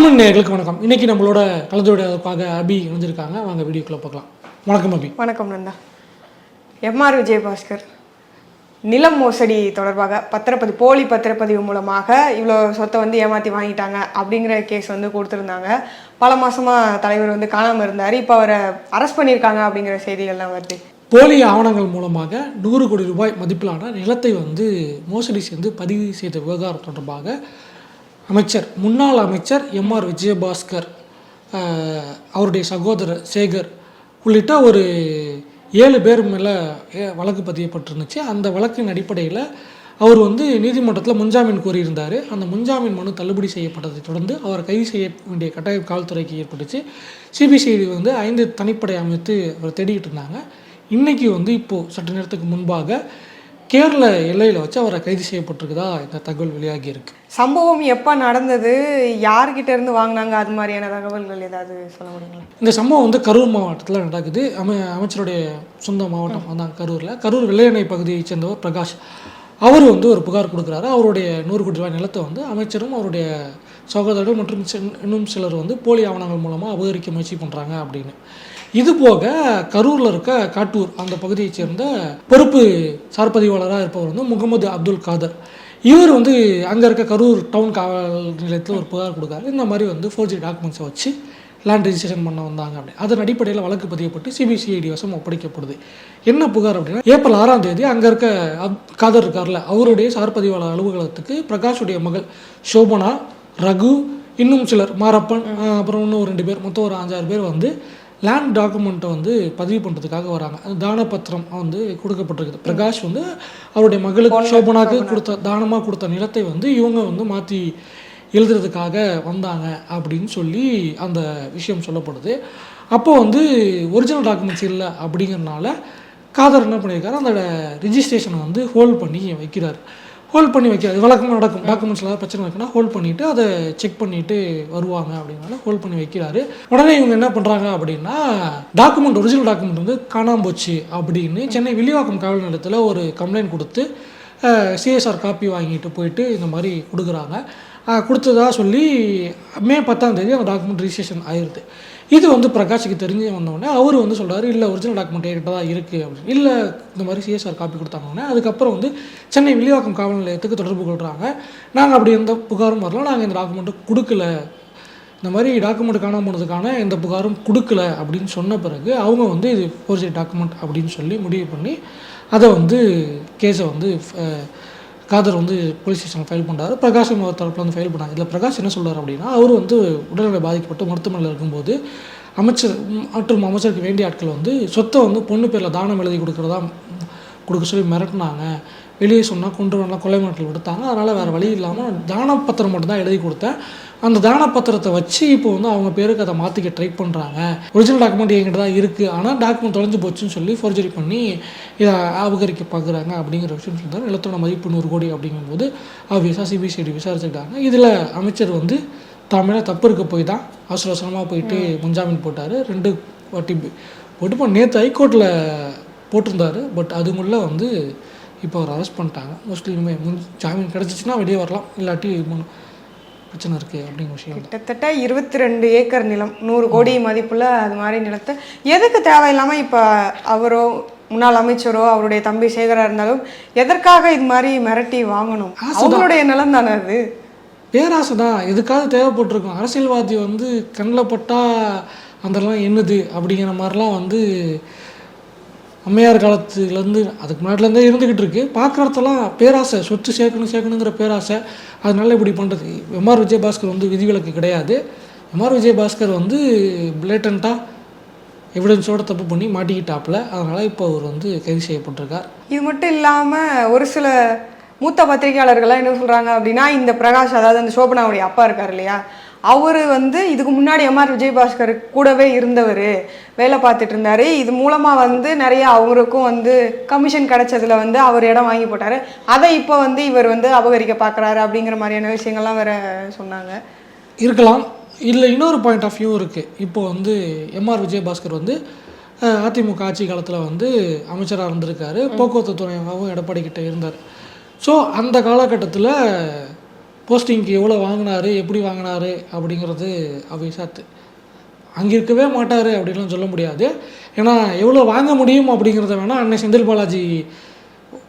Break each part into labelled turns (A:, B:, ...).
A: தமிழ் நேயர்களுக்கு வணக்கம். இன்னைக்கு நம்மளோட கலந்துரையாடலுக்காக அபி இணைஞ்சிருக்காங்க. வாங்க வீடியோக்குள்ள பார்க்கலாம் வணக்கம் அபி.
B: வணக்கம் நந்தா. எம்ஆர் விஜயபாஸ்கர். நிலம் மோசடி தொடர்பாக பத்திரப்பதி போலி பத்திரப்பதிவு மூலமாக இவ்வளோ சொத்தை வந்து ஏமாற்றி வாங்கிட்டாங்க அப்படிங்கிற கேஸ் வந்து கொடுத்துருந்தாங்க. பல மாசமாக தலைவர் வந்து காணாமல் இருந்தார். இப்போ அவரை அரெஸ்ட் பண்ணியிருக்காங்க அப்படிங்கிற செய்திகள்லாம் வருது.
A: போலி ஆவணங்கள் மூலமாக நூறு கோடி ரூபாய் மதிப்பிலான நிலத்தை வந்து மோசடி செய்து பதிவு செய்த விவகாரம் தொடர்பாக அமைச்சர் முன்னாள் அமைச்சர் எம்ஆர் விஜயபாஸ்கர் அவருடைய சகோதரர் சேகர் உள்ளிட்ட ஒரு ஏழு பேர் மேலே வழக்கு பதியப்பட்டிருந்துச்சு. அந்த வழக்கின் அடிப்படையில் அவர் வந்து நீதிமன்றத்தில் முன்ஜாமீன் கோரியிருந்தார். அந்த முன்ஜாமீன் மனு தள்ளுபடி செய்யப்பட்டதை தொடர்ந்து அவரை கைது செய்ய வேண்டிய கட்டாயம் காவல்துறைக்கு ஏற்பட்டுச்சு. சிபிசிஐடி வந்து ஐந்து தனிப்படை அமைத்து அவர் தேடிக்கிட்டு இருந்தாங்க. இன்றைக்கி வந்து இப்போது சற்று நேரத்துக்கு முன்பாக கேரள எல்லையில் வச்சு அவரை கைது செய்யப்பட்டிருக்குதா இந்த தகவல் வெளியாகி இருக்கு
B: சம்பவம் எப்போ நடந்தது? யார்கிட்ட இருந்து வாங்கினாங்க? அது மாதிரியான தகவல்கள் ஏதாவது சொல்ல முடியுங்களா?
A: இந்த சம்பவம் வந்து கரூர் மாவட்டத்தில் நடக்குது. அமை அமைச்சருடைய சொந்த மாவட்டம் தான் கரூரில். கரூர் வெள்ளையணை பகுதியைச் சேர்ந்தவர் பிரகாஷ். அவர் வந்து ஒரு புகார் கொடுக்குறாரு. அவருடைய நூறு கோடி ரூபாய் நிலத்தை வந்து அமைச்சரும் அவருடைய சகோதரர்கள் மற்றும் இன்னும் சிலர் வந்து போலி ஆவணங்கள் மூலமாக அபகரிக்க முயற்சி பண்ணுறாங்க அப்படின்னு. இது போக கரூரில் இருக்க காட்டூர் அந்த பகுதியைச் சேர்ந்த பொறுப்பு சார்பதிவாளராக இருப்பவர் வந்து முகமது அப்துல் காதர். இவர் வந்து அங்கே இருக்க கரூர் டவுன் காவல் நிலையத்தில் ஒரு புகார் கொடுக்காரு. இந்த மாதிரி வந்து ஃபோர்ஜி டாக்குமெண்ட்ஸை வச்சு லேண்ட் ரிஜிஸ்ட்ரேஷன் பண்ண வந்தாங்க அப்படி. அதன் அடிப்படையில் வழக்கு பதியப்பட்டு சிபிசிஐடி வசம் ஒப்படைக்கப்படுது. என்ன புகார் அப்படின்னா ஏப்ரல் ஆறாம் தேதி அங்கே இருக்க அப்- காதர் இருக்கார்ல அவருடைய சார்பதிவாளர் அலுவலகத்துக்கு பிரகாஷுடைய மகள் சோபனா ரகு இன்னும் சிலர் மாரப்பன் அப்புறம் இன்னும் ஒரு ரெண்டு பேர் மொத்தம் ஒரு அஞ்சாறு பேர் வந்து லேண்ட் டாக்குமெண்ட்டை வந்து பதிவு பண்ணுறதுக்காக வராங்க. அது தானப்பத்திரம் வந்து கொடுக்கப்பட்டிருக்குது. பிரகாஷ் வந்து அவருடைய மகளுக்கு சோபனாக்கு கொடுத்த தானமாக கொடுத்த நிலத்தை வந்து இவங்க வந்து மாற்றி எழுதுறதுக்காக வந்தாங்க அப்படின்னு சொல்லி அந்த விஷயம் சொல்லப்படுது. அப்போ வந்து ஒரிஜினல் டாக்குமெண்ட்ஸ் இல்லை அப்படிங்கிறனால காதர் என்ன பண்ணியிருக்காரு? அந்த ரிஜிஸ்ட்ரேஷனை வந்து ஹோல்ட் பண்ணி வைக்கிறார். ஹோல்ட் பண்ணி வைக்காது. இது வழக்கமாக நடக்கும் டாக்குமெண்ட்ஸில் ஏதாவது பிரச்சனை இருக்குன்னா ஹோல்ட் பண்ணிவிட்டு அதை செக் பண்ணிவிட்டு வருவாங்க அப்படின்னால ஹோல்ட் பண்ணி வைக்கிறாரு. உடனே இவங்க என்ன பண்ணுறாங்க அப்படின்னா டாக்குமெண்ட் ஒரிஜினல் டாக்குமெண்ட் வந்து காணாம போச்சு அப்படின்னு சென்னை வில்லிவாக்கம் காவல் நிலையத்தில் ஒரு கம்ப்ளைண்ட் கொடுத்து சிஎஸ்ஆர் காப்பி வாங்கிட்டு போயிட்டு இந்த மாதிரி கொடுக்குறாங்க. கொடுத்ததா சொல்லி மே பத்தாம் தேதி அந்த டாக்குமெண்ட் ரிஜிஸ்ட்ரேஷன் ஆயிடுது இது வந்து பிரகாஷுக்கு தெரிஞ்சு வந்தோடனே அவர் வந்து சொல்கிறார் இல்லை ஒரிஜினல் டாக்குமெண்ட் என்கிட்ட தான் இருக்குது அப்படின்னு. இல்லை இந்த மாதிரி சிஎஸ்ஆர் காப்பி கொடுத்தாங்கன்னே அதுக்கப்புறம் வந்து சென்னை வில்லிவாக்கம் காவல் நிலையத்துக்கு தொடர்பு கொள்கிறாங்க நாங்கள் அப்படி எந்த புகாரும் வரல. நாங்கள் இந்த டாக்குமெண்ட்டு கொடுக்கல. இந்த மாதிரி டாக்குமெண்ட் காணாம போனதுக்கான எந்த புகாரும் கொடுக்கல அப்படின்னு சொன்ன பிறகு அவங்க வந்து இது ஃபோர்ஜரி டாக்குமெண்ட் அப்படின்னு சொல்லி முடிவு பண்ணி அதை வந்து கேஸை வந்து காதர் வந்து போலீஸ் ஸ்டேஷனில் ஃபைல் பண்ணுறாரு பிரகாஷ் தரப்பில் வந்து ஃபைல் பண்ணாங்க இதில் பிரகாஷ் என்ன சொல்கிறார் அப்படின்னா அவர் வந்து உடல்நிலை பாதிக்கப்பட்டு மருத்துவமனையில் இருக்கும்போது அமைச்சர் மற்றும் அமைச்சருக்கு வேண்டிய ஆட்கள் வந்து சொத்தை வந்து பொண்ணு பேரில் தானம் எழுதி கொடுக்குறதா கொடுக்க சொல்லி மிரட்டினாங்க. வெளியே சொன்னால் கொண்டு வரலாம் கொலை மிரட்டல் விடுத்தாங்க. அதனால் வேறு வழி இல்லாமல் தானப்பத்திரம் மட்டும்தான் எழுதி கொடுத்தேன். அந்த தானப்பத்திரத்தை வச்சு இப்போ வந்து அவங்க பேருக்கு அதை மாற்றிக்க ட்ரை பண்ணுறாங்க ஒரிஜினல் டாக்குமெண்ட் என்கிட்ட தான் இருக்குது ஆனால் டாக்குமெண்ட் தொலைஞ்சு போச்சுன்னு சொல்லி ஃபோர்ஜரி பண்ணி இதை ஆபகரிக்க பார்க்குறாங்க அப்படிங்கிற விஷயம் சொல்லிட்டாரு நிலத்தோட மதிப்பு நூறு கோடி அப்படிங்கும்போது ஆப்வியஸாக சிபிசிஐடி விசாரிச்சுக்கிட்டாங்க. இதில் அமைச்சர் வந்து தமிழை தப்பு இருக்க போய் தான் அவசர அவசரமாக போயிட்டு முன்ஜாமீன் போட்டார். ரெண்டு வாட்டி போட்டு இப்போ நேற்று ஹைகோர்ட்டில் போட்டிருந்தாரு. பட் அதுக்குள்ளே வந்து இப்போ அவர் அரெஸ்ட் பண்ணிட்டாங்க. மோஸ்ட்லி இனிமேல் முன் ஜாமீன் கிடச்சிச்சின்னா வெளியே வரலாம். இல்லாட்டி பிரச்சனை இருக்குது அப்படிங்கிற விஷயம்.
B: கிட்டத்தட்ட இருபத்தி ரெண்டு ஏக்கர் நிலம் நூறு கோடி மதிப்புள்ள அது மாதிரி நிலத்தை எதுக்கு தேவையில்லாமல் இப்போ அவரோ முன்னாள் அமைச்சரோ அவருடைய தம்பி சேகரா இருந்தாலும் எதற்காக இது மாதிரி மிரட்டி வாங்கணும்? அவங்களுடைய நிலம் தானே அது?
A: பேராசை தான் எதுக்காவது தேவைப்பட்டிருக்கும். அரசியல்வாதி வந்து கண்ணில் பட்டால் அதெல்லாம் என்னது அப்படிங்கிற மாதிரிலாம் வந்து அம்மையார் காலத்துலேருந்து அதுக்கு முன்னாடிலேருந்தே இருந்துக்கிட்டு இருக்குது பார்க்குறதெல்லாம் பேராசை சொத்து சேர்க்கணும் சேர்க்கணுங்கிற பேராசை. அதனால இப்படி பண்ணுறது எம்ஆர் விஜயபாஸ்கர் வந்து விதிவிலக்கு கிடையாது. எம்ஆர் விஜயபாஸ்கர் வந்து பிளேட்டண்ட்டாக எவிடன்ஸோட தப்பு பண்ணி மாட்டிக்கிட்டாப்புல. அதனால் இப்போ அவர் வந்து கைது செய்யப்பட்டிருக்கார்.
B: இது மட்டும் இல்லாமல் ஒரு சில மூத்த பத்திரிகையாளர்கள்லாம் என்ன சொல்கிறாங்க அப்படின்னா இந்த பிரகாஷ் அதாவது அந்த சோபனாவுடைய அப்பா இருக்கார் இல்லையா? அவர் வந்து இதுக்கு முன்னாடி எம்ஆர் விஜயபாஸ்கர் கூடவே இருந்தவர் வேலை பார்த்துட்டு இருந்தாரு. இது மூலமாக வந்து நிறைய அவருக்கும் வந்து கமிஷன் கிடைச்சதுல வந்து அவர் இடம் வாங்கி போட்டார். அதை இப்போ வந்து இவர் வந்து அபகரிக்க பார்க்குறாரு அப்படிங்கிற மாதிரியான விஷயங்கள்லாம் வேற சொன்னாங்க.
A: இருக்கலாம். இல்லை இன்னொரு பாயிண்ட் ஆஃப் வியூ இருக்குது இப்போ வந்து எம்ஆர் விஜயபாஸ்கர் வந்து அதிமுக ஆட்சி காலத்தில் வந்து அமைச்சராக இருந்திருக்காரு. போக்குவரத்து துறையாகவும் எடப்பாடி கிட்ட இருந்தார். ஸோ அந்த காலகட்டத்தில் போஸ்டிங்க்கு எவ்வளோ வாங்கினாரு எப்படி வாங்கினாரு அப்படிங்கிறது அபிசாத்து அங்கே இருக்கவே மாட்டார் அப்படின்லாம் சொல்ல முடியாது. ஏன்னா எவ்வளோ வாங்க முடியும் அப்படிங்கிறத வேணால் அன்னை செந்தில் பாலாஜி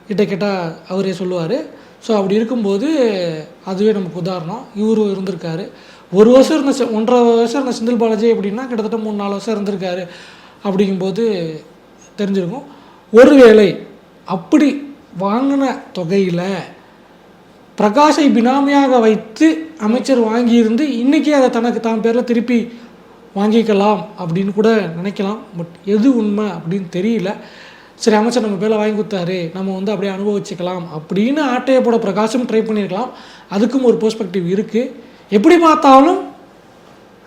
A: கிட்ட கேட்டால் அவரே சொல்லுவார். ஸோ அப்படி இருக்கும்போது அதுவே நமக்கு உதாரணம். இவரும் இருந்திருக்காரு. ஒரு வருஷம் இருந்த ஒன்றரை வருஷம் இருந்த செந்தில் பாலாஜி அப்படின்னா கிட்டத்தட்ட மூணு நாலு வருஷம் இருந்திருக்காரு அப்படிங்கும்போது தெரிஞ்சிருக்கும். ஒருவேளை அப்படி வாங்கின தொகையில் பிரகாஷை பினாமியாக வைத்து அமைச்சர் வாங்கியிருந்து இன்றைக்கி அதை தனக்கு தான் பேரில் திருப்பி வாங்கிக்கலாம் அப்படின்னு கூட நினைக்கலாம். பட் எது உண்மை அப்படின்னு தெரியல. சரி அமைச்சர் நம்ம பேரில் வாங்கி கொடுத்தாரு. நம்ம வந்து அப்படியே அனுபவிச்சுக்கலாம் அப்படின்னு ஆட்டையை போட பிரகாஷும் ட்ரை பண்ணியிருக்கலாம். அதுக்கும் ஒரு பெர்ஸ்பெக்டிவ் இருக்குது எப்படி பார்த்தாலும்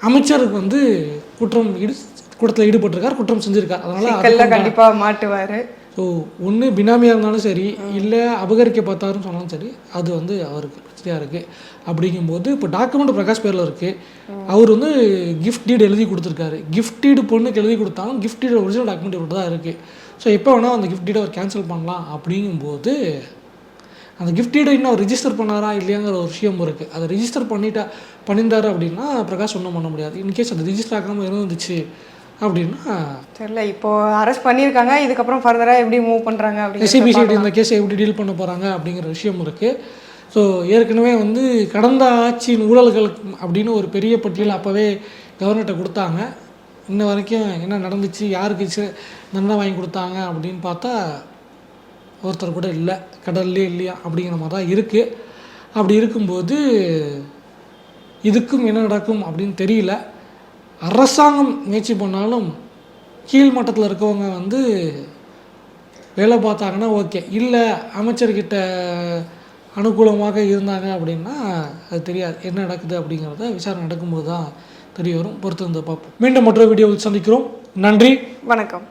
A: அமைச்சருக்கு வந்து குற்றம் ஈடு குற்றத்தில் ஈடுபட்டிருக்கார் குற்றம் செஞ்சிருக்கார். அதனால்
B: சிக்கல்ல கண்டிப்பா மாட்டுவாரு.
A: ஸோ ஒன்று பினாமியாக இருந்தாலும் சரி இல்லை அபகரிக்க பார்த்தாருன்னு சொன்னாலும் சரி அது வந்து அவருக்கு பிரச்சனையாக இருக்குது அப்படிங்கும்போது இப்போ டாக்குமெண்ட் பிரகாஷ் பேரில் இருக்குது அவர் வந்து கிஃப்ட் டீடு எழுதி கொடுத்துருக்காரு. கிஃப்ட் டீடு பொண்ணுக்கு எழுதி கொடுத்தாலும் கிஃப்ட் டீடு ஒரிஜினல் டாக்குமெண்ட் இவர்கிட்ட தான் இருக்குது ஸோ எப்போ வேணால் அந்த கிஃப்ட் டீடை அவர் கேன்சல் பண்ணலாம். அப்படிங்கும்போது அந்த கிஃப்ட் டீடை இன்னும் அவர் ரிஜிஸ்டர் பண்ணாரா இல்லையாங்கிற ஒரு விஷயம் இருக்குது அதை ரிஜிஸ்டர் பண்ணிட்டா பண்ணியிருந்தாரு அப்படின்னா பிரகாஷ் ஒன்றும் பண்ண முடியாது. இன்கேஸ் அது ரிஜிஸ்டர் ஆகாமல் இருந்துச்சு அப்படின்னா
B: தெரியல இப்போ அரெஸ்ட் பண்ணியிருக்காங்க இதுக்கப்புறம் ஃபர்தரா எப்படி மூவ் பண்றாங்க அப்படின்னு
A: எஸ்சிபிசிடி இந்த கேஸை எப்படி டீல் பண்ண போகிறாங்க அப்படிங்கிற விஷயம் இருக்குது ஸோ ஏற்கனவே வந்து கடந்த ஆட்சியின் ஊழல்கள் அப்படின்னு ஒரு பெரிய பட்டியல் அப்போவே கவர்னர்கிட்ட கொடுத்தாங்க. இன்ன வரைக்கும் என்ன நடந்துச்சு யாருக்கு தண்டனை வாங்கி கொடுத்தாங்க அப்படின்னு பார்த்தா ஒருத்தர் கூட இல்லை கடல்லே இல்லையா அப்படிங்கிற மாதிரி தான் இருக்குது அப்படி இருக்கும்போது இதுக்கும் என்ன நடக்கும் அப்படின்னு தெரியல. அரசாங்கம் முயற்சி பண்ணாலும் கீழ் மட்டத்தில் இருக்கவங்க வந்து வேலை பார்த்தாங்கன்னா ஓகே. இல்லை அமைச்சர்கிட்ட அனுகூலமாக இருந்தாங்க அப்படின்னா அது தெரியாது. என்ன நடக்குது அப்படிங்கிறத விசாரணை நடக்கும்போது தான் தெரிய வரும். பொறுத்து வந்து பார்ப்போம். மீண்டும் மற்றொரு வீடியோவில் சந்திக்கிறோம். நன்றி.
B: வணக்கம்.